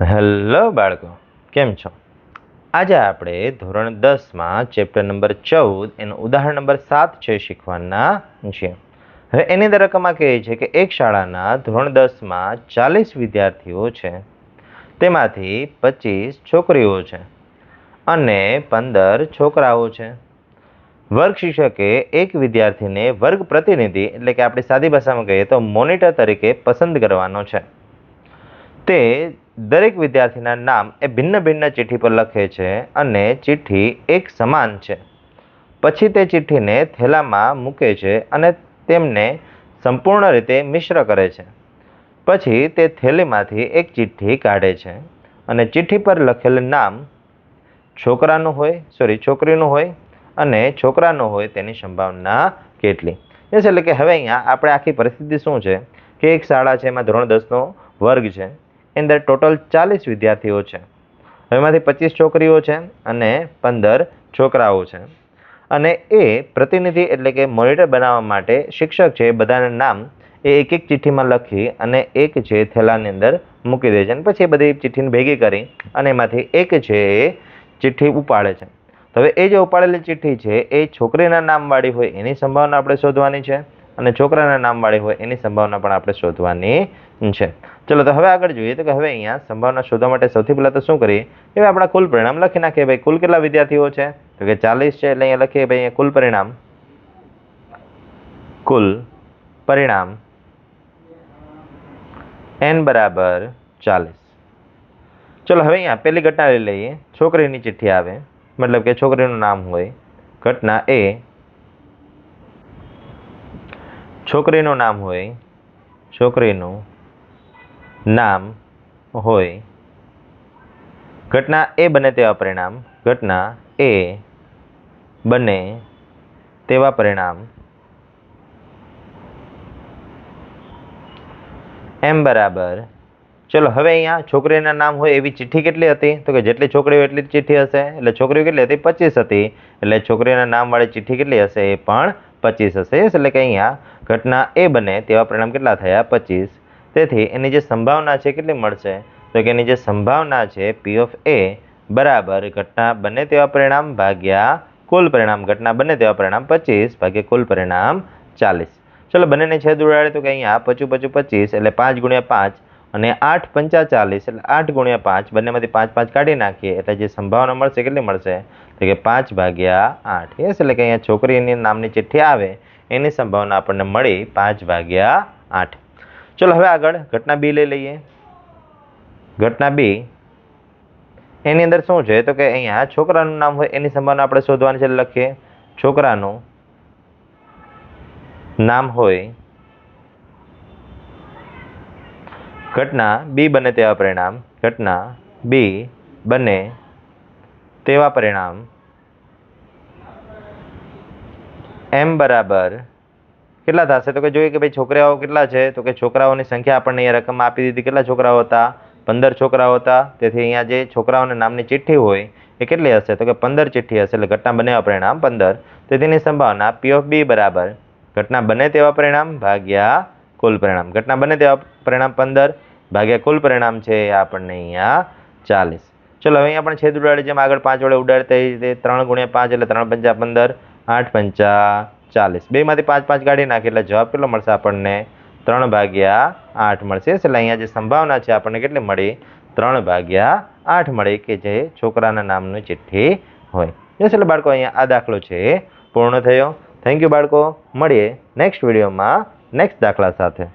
Hello બાળકો, કેમ છો? આજે આપણે ધોરણ દસમાં ચેપ્ટર નંબર ચૌદ, એનું ઉદાહરણ નંબર સાત છે શીખવાના છીએ. હવે એની અંદર કહે છે કે એક શાળાના ધોરણ દસમાં ચાલીસ વિદ્યાર્થીઓ છે. તેમાંથી પચીસ છોકરીઓ છે અને પંદર છોકરાઓ છે. વર્ગ શિક્ષકે એક વિદ્યાર્થીને વર્ગ પ્રતિનિધિ એટલે કે આપણે સાદી ભાષામાં કહીએ તો મોનિટર તરીકે પસંદ કરવાનો છે. તે દરેક વિદ્યાર્થીના નામ એ ભિન્ન ભિન્ન ચિઠ્ઠી પર લખે છે અને ચિઠ્ઠી એક સમાન છે. પછી તે ચિઠ્ઠીને થેલામાં મૂકે છે અને તેમને સંપૂર્ણ રીતે મિશ્ર કરે છે. પછી તે થેલીમાંથી એક ચિઠ્ઠી કાઢે છે અને ચિઠ્ઠી પર લખેલ નામ છોકરાનું હોય સોરી છોકરીનું હોય અને છોકરાનું હોય તેની સંભાવના કેટલી? એટલે કે હવે અહીંયા આપણે આખી પરિસ્થિતિ શું છે? કે એક શાળા છે, એમાં ધોરણ દસનો વર્ગ છે. અંદર ટોટલ ચાલીસ વિદ્યાર્થીઓ છે. એમાંથી પચીસ છોકરીઓ છે અને પંદર છોકરાઓ છે. અને એ પ્રતિનિધિ એટલે કે મોનિટર બનાવવા માટે શિક્ષક છે બધાના નામ એ એક એક ચિઠ્ઠીમાં લખી અને એક છે થેલાની અંદર મૂકી દે છે અને પછી એ બધી ચિઠ્ઠીને ભેગી કરી અને એમાંથી એક છે એ ચિઠ્ઠી ઉપાડે છે. હવે એ જે ઉપાડેલી ચિઠ્ઠી છે એ છોકરીના નામવાળી હોય એની સંભાવના આપણે શોધવાની છે અને છોકરાના નામવાળી હોય એની સંભાવના પણ આપણે શોધવાની છે. ચલો તો હવે આગળ જોઈએ તો કે હવે અહીંયા સંભાવના શોધવા માટે સૌથી પહેલાં તો શું કરીએ? કે આપણા કુલ પરિણામ લખી નાખીએ. ભાઈ કુલ કેટલા વિદ્યાર્થીઓ છે? તો કે ચાલીસ છે એટલે અહીંયા લખીએ ભાઈ અહીંયા કુલ પરિણામ. કુલ પરિણામ એન બરાબર ચાલીસ. ચલો હવે અહીંયા પહેલી ઘટના લઈ લઈએ. છોકરીની ચિઠ્ઠી આવે. મતલબ કે છોકરીનું નામ હોય. ઘટના એ. છોકરીનું નામ હોય. છોકરીનું નામ હોય. ઘટના એ બને તેવા પરિણામ. ઘટના એ બને તેવા પરિણામ. એમ બરાબર. ચલો, હવે અહીંયા છોકરીના નામ હોય એવી ચિઠ્ઠી કેટલી હતી? તો કે જેટલી છોકરીઓ એટલી જ ચિઠ્ઠી હશે. એટલે છોકરીઓ કેટલી હતી? પચીસ હતી. એટલે છોકરીના નામવાળી ચિઠ્ઠી કેટલી હશે? એ પણ પચીસ હશે. એટલે કે અહીંયા ઘટના એ બને તેવા પરિણામ કેટલા થયા? પચીસ તેથી એની જે સંભાવના છે કેટલી મળશે? તો કે એની જે સંભાવના છે પી ઓફ એ બરાબર ઘટના બને તેવા પરિણામ ભાગ્યા કુલ પરિણામ. ઘટના બને તેવા પરિણામ પચીસ ભાગ્યા કુલ પરિણામ ચાલીસ. ચલો બંનેને છેદ ઉડાડે તો કે અહીંયા પચું પચું પચીસ એટલે પાંચ ગુણ્યા પાંચ અને આઠ પંચા ચાલીસ એટલે આઠ ગુણ્યા પાંચ. બંનેમાંથી પાંચ પાંચ કાઢી નાખીએ એટલે જે સંભાવના મળશે કેટલી મળશે? તો કે પાંચ ભાગ્યા આઠ. યસ, એટલે કે અહીંયા છોકરીની નામની ચિઠ્ઠી આવે. એની સંભાવના આપણને મળી પાંચ ભાગ્યા આઠ. ચલો હવે આગળ, ઘટના બી લઈ લઈએ. ઘટના બી. એની અંદર શું છે? તો કે અહીંયા છોકરાનું નામ હોય એની સંભાવના આપણે શોધવાની છે, લખીએ. છોકરાનું નામ હોય. ઘટના બી બને તેવા પરિણામ. ઘટના બી બને તેવા પરિણામ. એમ બરાબર કેટલા થશે? તો કે જોઈએ કે ભાઈ છોકરાઓ કેટલા છે? તો કે છોકરાઓની સંખ્યા આપણને અહીંયા રકમ આપી દીધી. કેટલા છોકરાઓ હતા? પંદર છોકરાઓ હતા. તેથી અહીંયા જે છોકરાઓના નામની ચિઠ્ઠી હોય, એ કેટલી હશે? તો કે પંદર ચિઠ્ઠી હશે. એટલે ઘટના બને પરિણામ પંદર. તેની સંભાવના પી ઓફ બી બરાબર. ઘટના બને તેવા પરિણામ ભાગ્યા કુલ પરિણામ. ઘટના બને તેવા પરિણામ પંદર ભાગ્યા કુલ પરિણામ છે આપણને અહીંયા ચાલીસ. ચલો, અહીંયા પણ છેદ ઉડાડે જેમ આગળ પાંચ વડે ઉડાડતા ત્રણ ગુણ્યા પાંચ એટલે ત્રણ પંચા પંદર. આઠ પંચા ચાલીસ. બેમાંથી પાંચ પાંચ કાઢી નાખીએ એટલે જવાબ કેટલો મળશે આપણને? ત્રણ ભાગ્યા આઠ મળશે. એટલે અહીંયા જે સંભાવના છે આપણને કેટલી મળી? ત્રણ ભાગ્યા આઠ મળી કે જે છોકરાના નામની ચિઠ્ઠી હોય. એટલે બાળકો, અહીંયા આ દાખલો છે. પૂર્ણ થયો. થેન્ક યુ બાળકો. મળીએ નેક્સ્ટ વિડીયોમાં નેક્સ્ટ દાખલા સાથે.